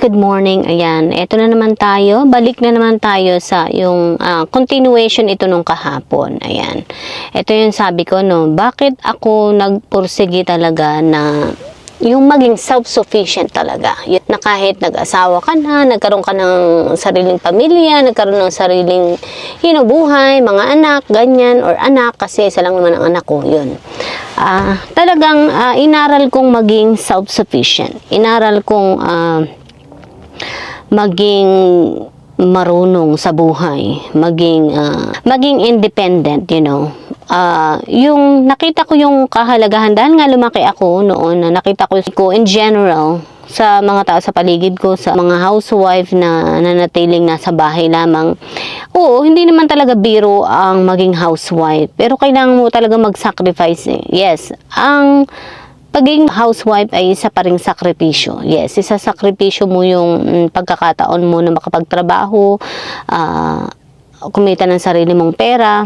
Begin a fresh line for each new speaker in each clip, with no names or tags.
good morning. Ayan, eto na naman tayo. Balik na naman tayo sa yung ah, continuation ito nung kahapon. Ayan. Ito yung sabi ko, no, bakit ako nagpursigi talaga na yung maging self-sufficient talaga. Yun, na kahit nag-asawa ka na, nagkaroon ka ng sariling pamilya, nagkaroon ng sariling you buhay, mga anak, ganyan, or anak, kasi isa lang naman ang anak ko, yun. Ah, talagang ah, inaral kong maging self-sufficient. Inaral kong ah, maging marunong sa buhay, maging ah, maging independent, you know. Ah, yung nakita ko yung kahalagahan dahil nga lumaki ako noon na nakita ko ko in general sa mga tao sa paligid ko, sa mga housewife na nanatiling nasa bahay lamang. Oo, hindi naman talaga biro ang maging housewife. Pero kailangan mo talaga mag-sacrifice eh. Yes, ang pagiging housewife ay isa pa ring sakripisyo. Yes, isa sakripisyo mo yung mm, pagkakataon mo na makapagtrabaho, ah, kumita ng sarili mong pera.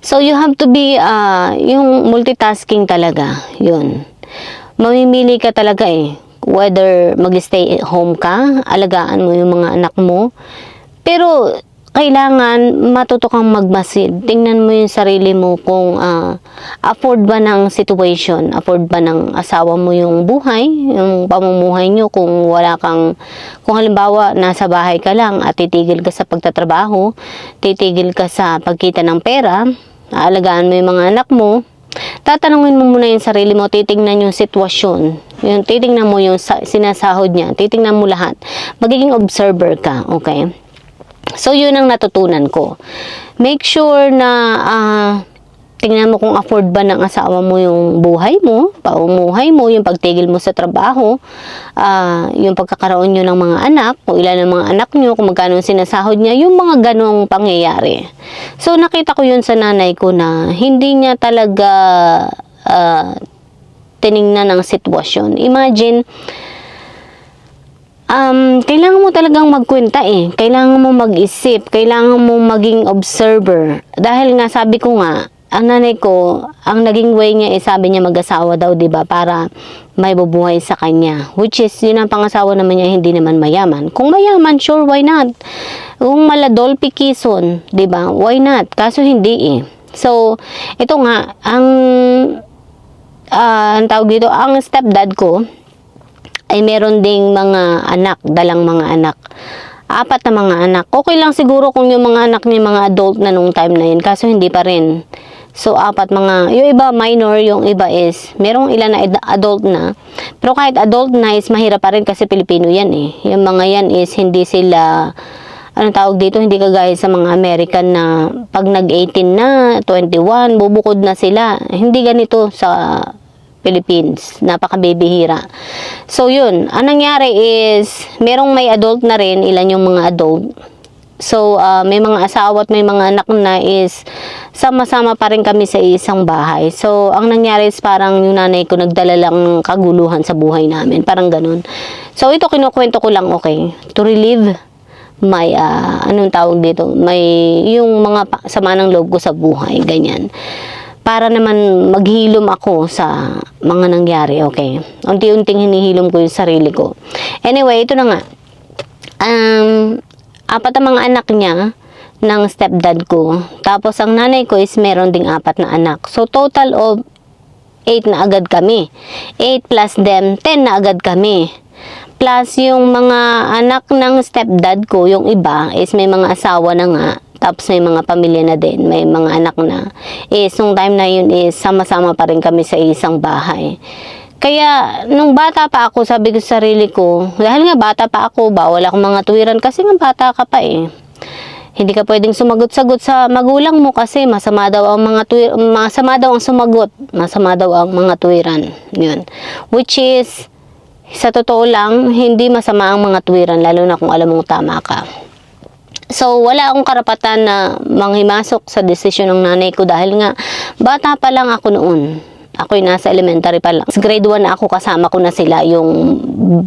So, you have to be, ah, yung multitasking talaga, yun. Mamimili ka talaga eh. Whether mag-stay at home ka, alagaan mo yung mga anak mo. Pero, kailangan matuto kang magmasid. Tingnan mo yung sarili mo kung ah, afford ba ng situation, afford ba ng asawa mo yung buhay, yung pamumuhay nyo kung wala kang, kung halimbawa nasa bahay ka lang at titigil ka sa pagtatrabaho, titigil ka sa pagkita ng pera, aalagaan mo yung mga anak mo, tatanungin mo muna yung sarili mo, titingnan yung sitwasyon, yung titingnan mo yung sa- sinasahod niya, titingnan mo lahat. Magiging observer ka, okay? So, yun ang natutunan ko. Make sure na ah, tingnan mo kung afford ba ng asawa mo yung buhay mo, paumuhay mo, yung pagtigil mo sa trabaho, ah, yung pagkakaroon nyo ng mga anak, kung ilan ang mga anak nyo, kung magkano ang sinasahod niya, yung mga ganong pangyayari. So, nakita ko yun sa nanay ko na hindi niya talaga ah, tiningnan ng sitwasyon. Imagine, um, kailangan mo talagang magkwenta eh. Kailangan mo mag-isip. Kailangan mo maging observer. Dahil nga, sabi ko nga, ang nanay ko, ang naging way niya eh, sabi niya mag-asawa daw, di ba para may bubuhay sa kanya. Which is, yun ang pangasawa naman niya, hindi naman mayaman. Kung mayaman, sure, why not? Kung maladol pikison, di ba? Why not? Kaso hindi eh. So, ito nga, ang, ah, ang tawag dito, ang stepdad ko, ay meron ding mga anak, dalang mga anak. Apat na mga anak. Okay lang siguro kung yung mga anak niya mga adult na nung time na yun, kaso hindi pa rin. So, apat mga, yung iba minor, yung iba is, merong ilan na adult na. Pero kahit adult na is, mahirap pa rin kasi Pilipino yan eh. Yung mga yan is, hindi sila, anong tawag dito, hindi kagaya sa mga American na pag nag-18 na, 21, bubukod na sila. Hindi ganito sa Philippines. Napakabibihira. So, yun. Ang nangyari is, merong may adult na rin, ilan yung mga adult. So, ah, may mga asawa at may mga anak na is, sama-sama pa rin kami sa isang bahay. So, ang nangyari is parang yung nanay ko nagdala lang ng kaguluhan sa buhay namin. Parang ganun. So, ito kinukwento ko lang, okay, to relieve may ah, anong tawag dito may yung mga sama ng loob ko sa buhay ganyan para naman maghilom ako sa mga nangyari okay? Unti-unting hinihilom ko yung sarili ko. Anyway ito na nga. Um, apat ang mga anak niya ng stepdad ko. Tapos ang nanay ko is meron ding apat na anak. So total of 8 na agad kami. 8 plus them 10 na agad kami. Plus, yung mga anak ng stepdad ko, yung iba, is may mga asawa na nga. Tapos may mga pamilya na din, may mga anak na. Is, nung time na yun is, sama-sama pa rin kami sa isang bahay. Kaya, nung bata pa ako, sabi ko sa sarili ko, dahil nga bata pa ako, bawal akong mga tuwiran kasi nga bata ka pa eh. Hindi ka pwedeng sumagot-sagot sa magulang mo kasi masama daw ang mga tuwir, masama daw ang sumagot, masama daw ang mga tuwiran. Yun. Which is, sa totoo lang, hindi masama ang mga tuwiran, lalo na kung alam mong tama ka. So, wala akong karapatan na manghimasok sa desisyon ng nanay ko dahil nga, bata pa lang ako noon. Ako'y nasa elementary pa lang. Grade 1 na ako, kasama ko na sila yung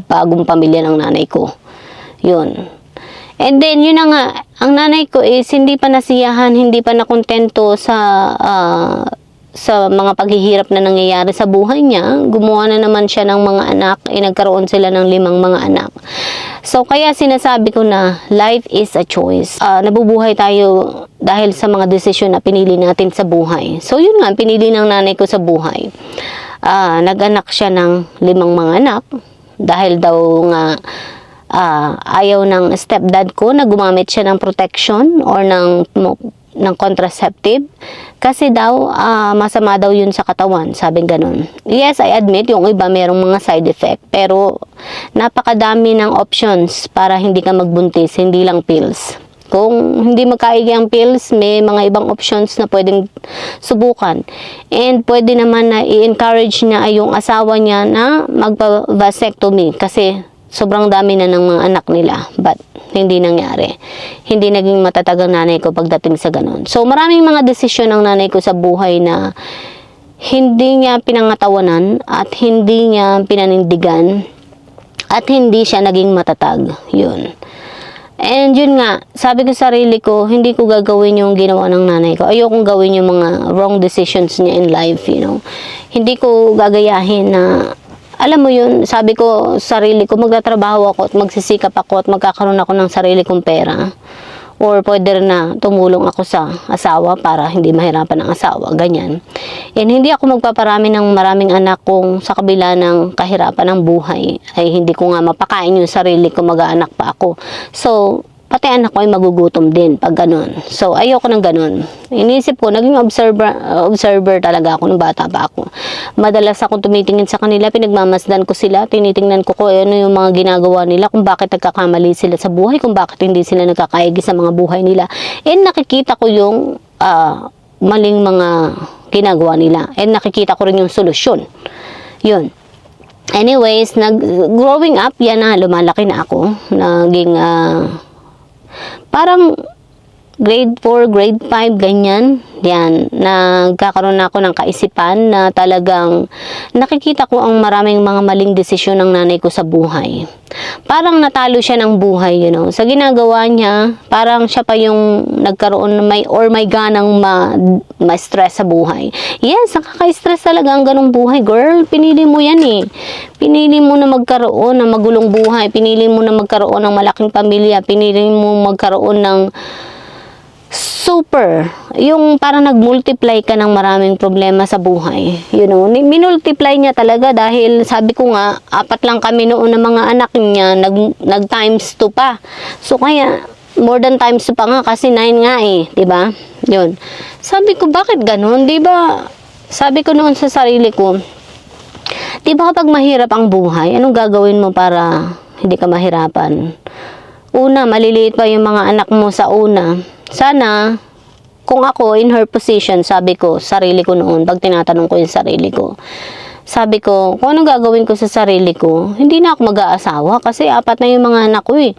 bagong pamilya ng nanay ko. Yun. And then, yun na nga, ang nanay ko is hindi pa nasiyahan, hindi pa nakontento sa ah, sa mga paghihirap na nangyayari sa buhay niya, gumawa na naman siya ng mga anak, eh, nagkaroon sila ng limang mga anak. So, kaya sinasabi ko na life is a choice. Ah, nabubuhay tayo dahil sa mga desisyon na pinili natin sa buhay. So, yun nga, pinili ng nanay ko sa buhay. Ah, nag-anak siya ng limang mga anak dahil daw nga ah, ayaw ng stepdad ko na gumamit siya ng protection or ng ng contraceptive kasi daw ah, masama daw yun sa katawan, sabing ganun. Yes, I admit yung iba merong mga side effect pero napakadami ng options para hindi ka magbuntis, hindi lang pills. Kung hindi magkaigi ang pills, may mga ibang options na pwedeng subukan. And pwede naman na i-encourage niya ay yung asawa niya na magpa-vasectomy kasi sobrang dami na ng mga anak nila. But hindi nangyari. Hindi naging matatag ang nanay ko pagdating sa ganun. So maraming mga desisyon ng nanay ko sa buhay na hindi niya pinangatawanan at hindi niya pinanindigan at hindi siya naging matatag. Yun. And yun nga, sabi ko sa sarili ko, hindi ko gagawin yung ginawa ng nanay ko. Ayokong gawin yung mga wrong decisions niya in life, you know. Hindi ko gagayahin na, alam mo yun, sabi ko sa sarili ko, magtatrabaho ako at magsisikap ako at magkakaroon ako ng sarili kong pera. Or pwede rin na tumulong ako sa asawa para hindi mahirapan ang asawa, ganyan. And hindi ako magpaparami ng maraming anak kung sa kabila ng kahirapan ng buhay ay hindi ko nga mapakain yung sarili ko, mag-aanak pa ako. So, pati anak ko ay magugutom din pag ganun. So, ayoko ng ganun. Inisip ko, naging observer, observer talaga ako nung bata pa ako. Madalas akong tumitingin sa kanila, pinagmamasdan ko sila, tinitingnan ko kung ano yung mga ginagawa nila, kung bakit nagkakamali sila sa buhay, kung bakit hindi sila nagkakaigi sa mga buhay nila. And nakikita ko yung ah, maling mga ginagawa nila. And nakikita ko rin yung solusyon. Yun. Anyways, nag growing up, yan na, lumalaki na ako. Naging, ah, parang grade 4, grade 5, ganyan. Yan, nagkakaroon na ako ng kaisipan na talagang nakikita ko ang maraming mga maling desisyon ng nanay ko sa buhay. Parang natalo siya ng buhay, you know. Sa ginagawa niya, parang siya pa yung nagkaroon may or may ganang ma, ma-stress sa buhay. Yes, nakaka-stress talaga ang ganong buhay, girl. Pinili mo yan eh. Pinili mo na magkaroon ng magulong buhay. Pinili mo na magkaroon ng malaking pamilya. Pinili mo magkaroon ng super. Yung parang nag-multiply ka ng maraming problema sa buhay. You know, minultiply niya talaga dahil sabi ko nga, apat lang kami noon ng mga anak niya, nag, nag times 2 pa. So kaya, more than times 2 pa nga kasi 9 nga eh, 'di ba? Yun. Sabi ko, bakit ganun? 'Di ba? Sabi ko noon sa sarili ko, 'di ba kapag mahirap ang buhay, anong gagawin mo para hindi ka mahirapan? Una, maliliit pa yung mga anak mo sa una. Sana, kung ako in her position, sabi ko, sarili ko noon, pag tinatanong ko yung sarili ko, sabi ko, kung anong gagawin ko sa sarili ko, hindi na ako mag-aasawa kasi apat na yung mga anak ko eh.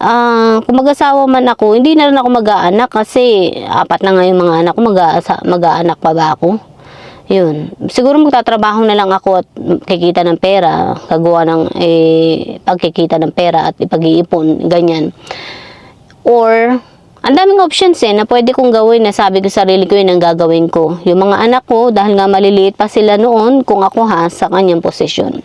Ah, kung mag-asawa man ako, hindi na rin ako mag-aanak kasi apat na nga yung mga anak ko, mag-aanak pa ba ako? Yun. Siguro magtatrabaho na lang ako at kikita ng pera, gagawa ng eh, pagkikita ng pera at ipag-iipon, ganyan. Or, ang daming options eh na pwede kong gawin na sabi ko sa sarili ko yun ang gagawin ko. Yung mga anak ko, dahil nga maliliit pa sila noon, kung ako ha, sa kanyang posisyon.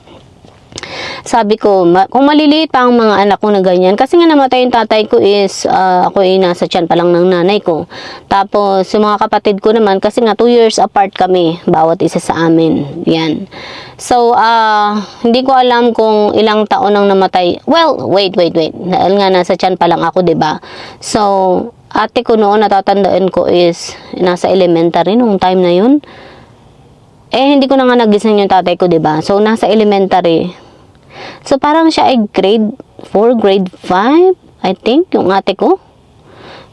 Sabi ko, ma- kung maliliit pa ang mga anak ko na ganyan, kasi nga namatay yung tatay ko is, ah, ako ay nasa tiyan pa lang ng nanay ko. Tapos, yung mga kapatid ko naman, kasi nga 2 years apart kami, bawat isa sa amin. Yan. So, ah, hindi ko alam kung ilang taon nang namatay. Well, wait, wait, wait. Dahil nga nasa tiyan pa lang ako, ba So, ate ko noon, natatandaan ko is, nasa elementary nung time na yun. Eh, hindi ko na nga nagising yung tatay ko, ba So, nasa elementary. So, parang siya ay grade 4, grade 5, I think, yung ate ko.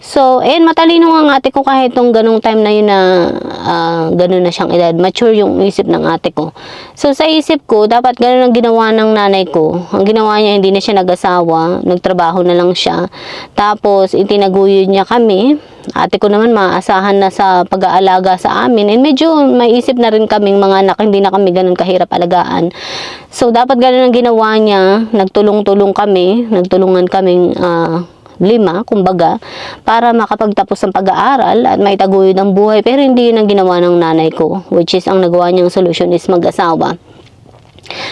So, and matalino nga ang ate ko kahit nung ganong time na yun na ah, ganun na siyang edad. Mature yung isip ng ate ko. So, sa isip ko, dapat ganun ang ginawa ng nanay ko. Ang ginawa niya, hindi na siya nag-asawa. Nagtrabaho na lang siya. Tapos, itinaguyod niya kami. Ate ko naman maaasahan na sa pag-aalaga sa amin. And medyo may isip na rin kaming mga anak, hindi na kami ganun kahirap alagaan. So, dapat ganun ang ginawa niya. Nagtulong-tulong kami. Nagtulungan kaming ah, lima, kumbaga, para makapagtapos ng pag-aaral at may taguyod ang buhay. Pero hindi yun ang ginawa ng nanay ko, which is ang nagawa niyang solusyon is mag-asawa.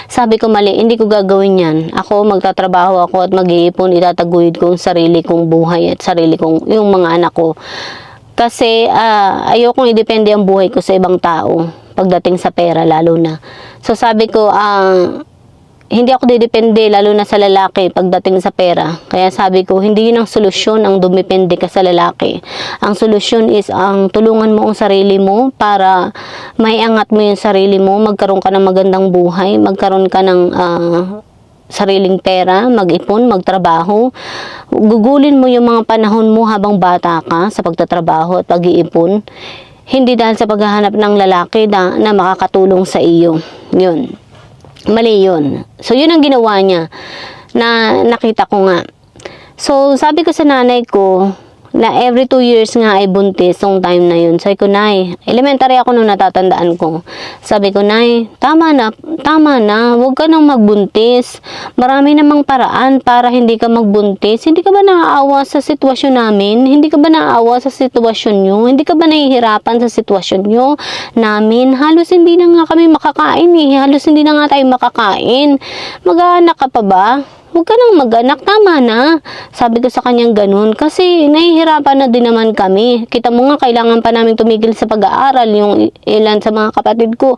Sabi ko mali, hindi ko gagawin yan. Ako, magtatrabaho ako at mag-iipon, itataguyod ko ang sarili kong buhay at sarili kong, yung mga anak ko. Kasi ah, ayokong idepende ang buhay ko sa ibang tao pagdating sa pera lalo na. So sabi ko, ah, hindi ako didepende lalo na sa lalaki pagdating sa pera. Kaya sabi ko, hindi yun ang solusyon ang dumipende ka sa lalaki. Ang solusyon is ang tulungan mo ang sarili mo para maiangat mo yung sarili mo, magkaroon ka ng magandang buhay, magkaroon ka ng ah, sariling pera, mag-ipon, magtrabaho. Gugulin mo yung mga panahon mo habang bata ka sa pagtatrabaho at pag-iipon. Hindi dahil sa paghahanap ng lalaki na, na makakatulong sa iyo. Yun. Mali yun. So, yun ang ginawa niya na nakita ko nga. So, sabi ko sa nanay ko, na every two years nga ay buntis nung time na yun. Sabi ko, Nay, elementary ako nung natatandaan ko. Sabi ko, Nay, tama na, tama na, huwag ka nang magbuntis. Marami namang paraan para hindi ka magbuntis. Hindi ka ba naaawa sa sitwasyon namin? Hindi ka ba naaawa sa sitwasyon nyo? Hindi ka ba nahihirapan sa sitwasyon nyo namin? Halos hindi na nga kami makakain eh. Halos hindi na nga tayo makakain. Mag-aanak ka pa ba? Huwag ka nang mag-anak, tama na. Sabi ko sa kanyang ganun. Kasi nahihirapan na din naman kami. Kita mo nga, kailangan pa namin tumigil sa pag-aaral. Yung ilan sa mga kapatid ko,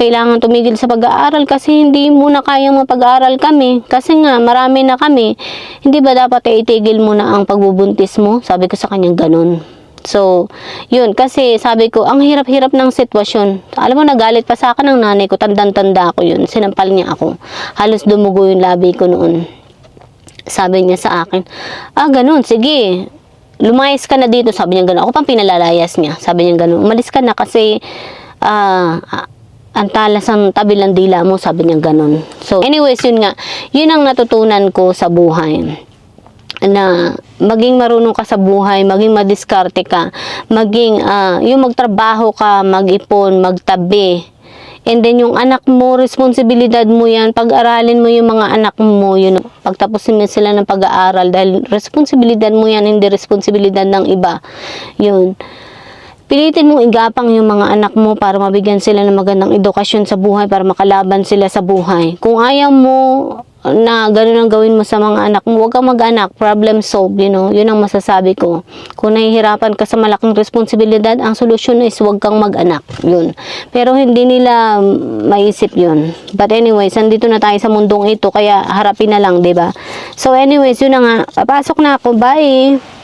kailangan tumigil sa pag-aaral kasi hindi muna kayang mapag-aaral kami. Kasi nga, marami na kami. Hindi ba dapat eh, itigil mo na ang pagbubuntis mo? Sabi ko sa kanyang ganun. So, yun. Kasi sabi ko, ang hirap-hirap ng sitwasyon. Alam mo, nagalit pa sa akin ng nanay ko. Tandang-tanda ko yun. Sinampal niya ako. Halos dumugo yung labi ko noon. Sabi niya sa akin, ah, ganun, sige. Lumayas ka na dito. Sabi niya ganun. Ako pang pinalalayas niya. Sabi niya ganun. Umalis ka na kasi, ah, ah, ang talas ang tabi ng dila mo. Sabi niya ganun. So, anyways, yun nga. Yun ang natutunan ko sa buhay na maging marunong ka sa buhay, maging madiskarte ka, maging ah, yung magtrabaho ka, mag-ipon, magtabi. And then yung anak mo, responsibilidad mo yan, pag-aralin mo yung mga anak mo, yun, pagtapusin mo sila ng pag-aaral dahil responsibilidad mo yan, hindi responsibilidad ng iba. Yun. Pilitin mong igapang yung mga anak mo para mabigyan sila ng magandang edukasyon sa buhay, para makalaban sila sa buhay. Kung ayaw mo na ganun ang gawin mo sa mga anak mo, huwag kang mag-anak, problem solved, you know, yun ang masasabi ko. Kung nahihirapan ka sa malaking responsibilidad, ang solusyon is huwag kang mag-anak, yun. Pero hindi nila maisip yun. But anyways, andito na tayo sa mundong ito, kaya harapin na lang, ba? So anyways, yun na nga, papasok na ako, bye!